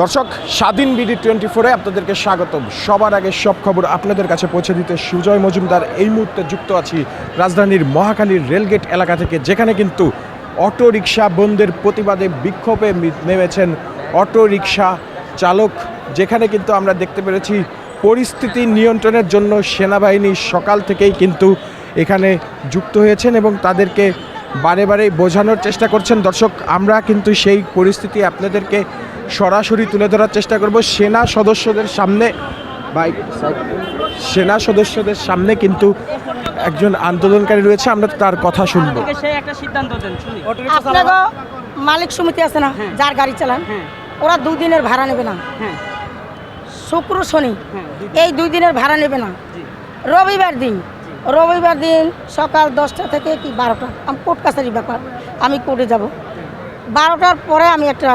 দর্শক, স্বাধীন BD twenty ফোরে আপনাদেরকে স্বাগতম। সবার আগে সব খবর আপনাদের কাছে পৌঁছে দিতে সুজয় মজুমদার এই মুহূর্তে যুক্ত আছি রাজধানীর মহাখালীর রেলগেট এলাকা থেকে, যেখানে কিন্তু অটো রিক্সা বন্ধের প্রতিবাদে বিক্ষোভে নেমেছেন অটো রিক্সা চালক। যেখানে কিন্তু আমরা দেখতে পেরেছি পরিস্থিতি নিয়ন্ত্রণের জন্য সেনাবাহিনী সকাল থেকেই কিন্তু এখানে যুক্ত হয়েছেন এবং তাদেরকে বারে বারে বোঝানোর চেষ্টা করছেন। দর্শক, আমরা কিন্তু সেই পরিস্থিতি আপনাদেরকে সরাসরি তুলে ধরার চেষ্টা করব। সেনা সদস্যদের সামনে বাইক সেনা সদস্যদের সামনে কিন্তু একজন আন্দোলনকারী রয়েছে। আমরা তার কথা শুনব। থেকে সেই একটা সিদ্ধান্ত আপনাকে মালিক সমিতি আছে না? হ্যাঁ। যার গাড়ি চালান। হ্যাঁ। ওরা দুই দিনের ভাড়া নেবে না। হ্যাঁ। শুক্র শনি। এই দুই দিনের ভাড়া নেবে না। রবিবার দিন। রবিবার দিন সকাল দশটা থেকে কি বারোটা? আমি কোর্ট কাছারি ব্যাপার। আমি কোর্টে যাব। বারোটার পরে আমি একটা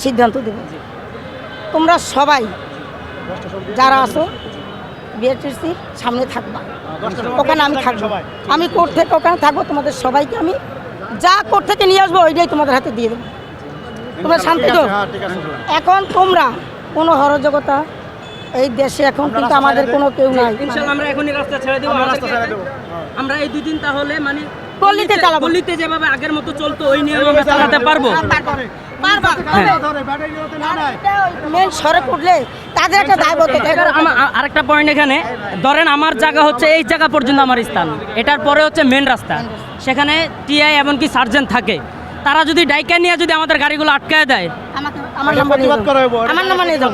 সিদ্ধান্ত দেব। তোমরা সবাই যারা আসো বিএটিসির সামনে থাকবা। ওখানে আমি থাকব। আমি কোর্ট থেকে ওখানে থাকব তোমাদের সবাইকে আমি যা কোর্ট থেকে নিয়ে আসব ওইটাই তোমাদের হাতে দিয়ে দেবো। তোমরা শান্তি তো? এখন তোমরা কোনো হরজগতা এই দেশে এখন কিন্তু আমাদের কোনো কেউ নাই। ইনশাআল্লাহ আমরা এখনই রাস্তা ছেড়ে দেবো। আমাদেরকে- আমরা এই দুই দিন তাহলে মানে গলিতে চালাবো। গলিতে যেভাবে আগের মতো চলতো ওই নিয়ম আমরা চালাতে পারব। মেন সড়ক উঠলে তাদের একটা দায়বদ্ধ আমার আ- আরেকটা পয়েন্ট এখানে। ধরেন আমার জায়গা হচ্ছে এই জায়গা পর্যন্ত আমার স্থান। এটার পরে হচ্ছে মেন রাস্তা। সেখানে টিআই এমনকি সার্জেন্ট থাকে। তারা যদি ডাইকা নিয়ে যদি আমাদের গাড়িগুলো আটকায় দেয় আমার নাম্বার নিয়ে আমার নাম্বার নিয়ে যাও।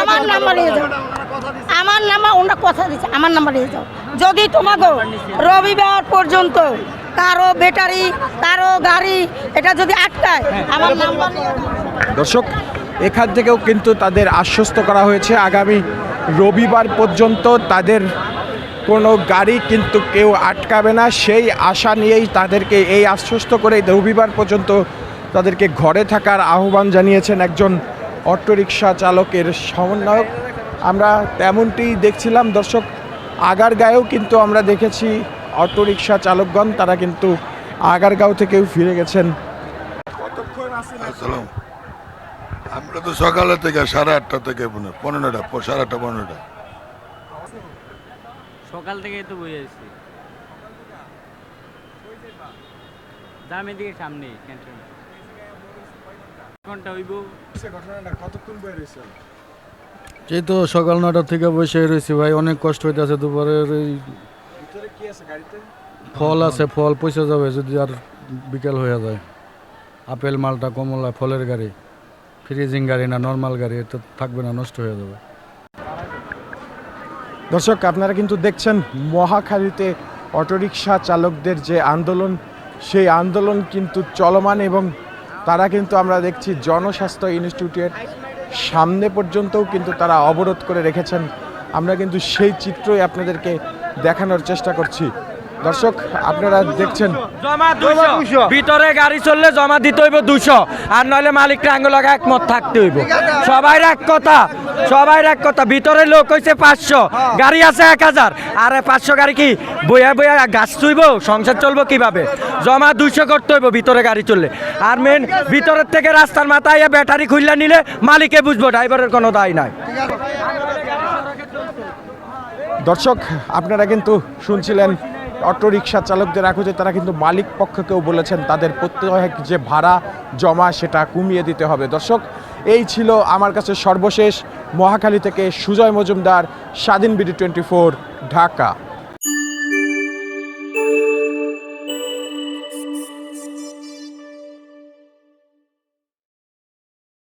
আমার নাম্বার নিয়ে যাও। আমার নাম্বার ওনারা কথা দিচ্ছে। আমার নাম্বার নিয়ে যাও। যদি তোমাকে রবিবার পর্যন্ত কারও ব্যাটারি কারও গাড়ি এটা যদি আটকায় আমার নাম্বার দর্শক এখান থেকেও কিন্তু তাদের আশ্বস্ত করা হয়েছে আগামী রবিবার পর্যন্ত তাদের কোনো গাড়ি কিন্তু কেউ আটকাবে না। সেই আশা নিয়েই তাদেরকে এই আশ্বস্ত করে রবিবার পর্যন্ত তাদেরকে ঘরে থাকার আহ্বান জানিয়েছেন একজন অটোরিকশা চালকের সমন্বয়ক। আমরা তেমনটি দেখছিলাম দর্শক আগারগাঁয়েও কিন্তু আমরা দেখেছি অটোরিকশা চালকগণ তারা কিন্তু আগারগাঁও থেকেও ফিরে গেছেন। আমরা তো সকালে থেকে সাড়ে আটটা থেকে পনেরো পনেরোটা সাড়ে আটটা পনেরোটা। সকাল থেকে তো বই আছি দামের দিকে সামনে ক্যান্টিন ঘণ্টা হইব। এই তো সকাল নটা থেকে বসে রয়েছি ভাই অনেক কষ্ট হইতেছে দুপুরের এই ফল আছে ফল পয়সা যাবে যদি আর বিকেল হয়ে যায়। আপেল মালটা কমলা ফলের গাড়ি। ফ্রিজিং গাড়ি না নর্মাল গাড়ি এটা থাকবে না নষ্ট হয়ে যাবে। দর্শক আপনারা কিন্তু দেখছেন মহাখালীতে অটোরিকশা চালকদের যে আন্দোলন। সেই আন্দোলন কিন্তু চলমান এবং তারা কিন্তু আমরা দেখছি জনস্বাস্থ্য ইনস্টিটিউটের সামনে পর্যন্তও কিন্তু তারা অবরোধ করে রেখেছেন। আমরা কিন্তু সেই চিত্রই আপনাদেরকে দেখানোর চেষ্টা করছি। দর্শক আপনারা দেখছেন। জমা দুইশো। ভিতরে গাড়ি চললে জমা দিতে হইব দুশো আর নইলে মালিকরা আঙ্গুলাকে একমত থাকতে হইব। সবাই এক কথা সবাই এক কথা। ভিতরে লোক হইছে পাঁচশো গাড়ি আছে এক হাজার। আর পাঁচশো গাড়ি কি বইয়া বইয়া গাছ চুইব? সংসার চলবো কীভাবে? জমা দুইশো করতে হইব ভিতরে গাড়ি চললে। আর মেন ভিতরের থেকে রাস্তার মাথায় ব্যাটারি খুললে নিলে মালিকে বুঝব ড্রাইভারের কোনো দায় নাই। দর্শক, আপনারা কিন্তু শুনছিলেন অটো রিক্সা চালকদের আকুজে তারা কিন্তু মালিক পক্ষকেও বলেছেন তাদের প্রত্যেক যে ভাড়া জমা সেটা কমিয়ে দিতে হবে। দর্শক, এই ছিল আমার কাছে সর্বশেষ মহাখালী থেকে সুজয় মজুমদার, স্বাধীন বিডি টোয়েন্টি ঢাকা।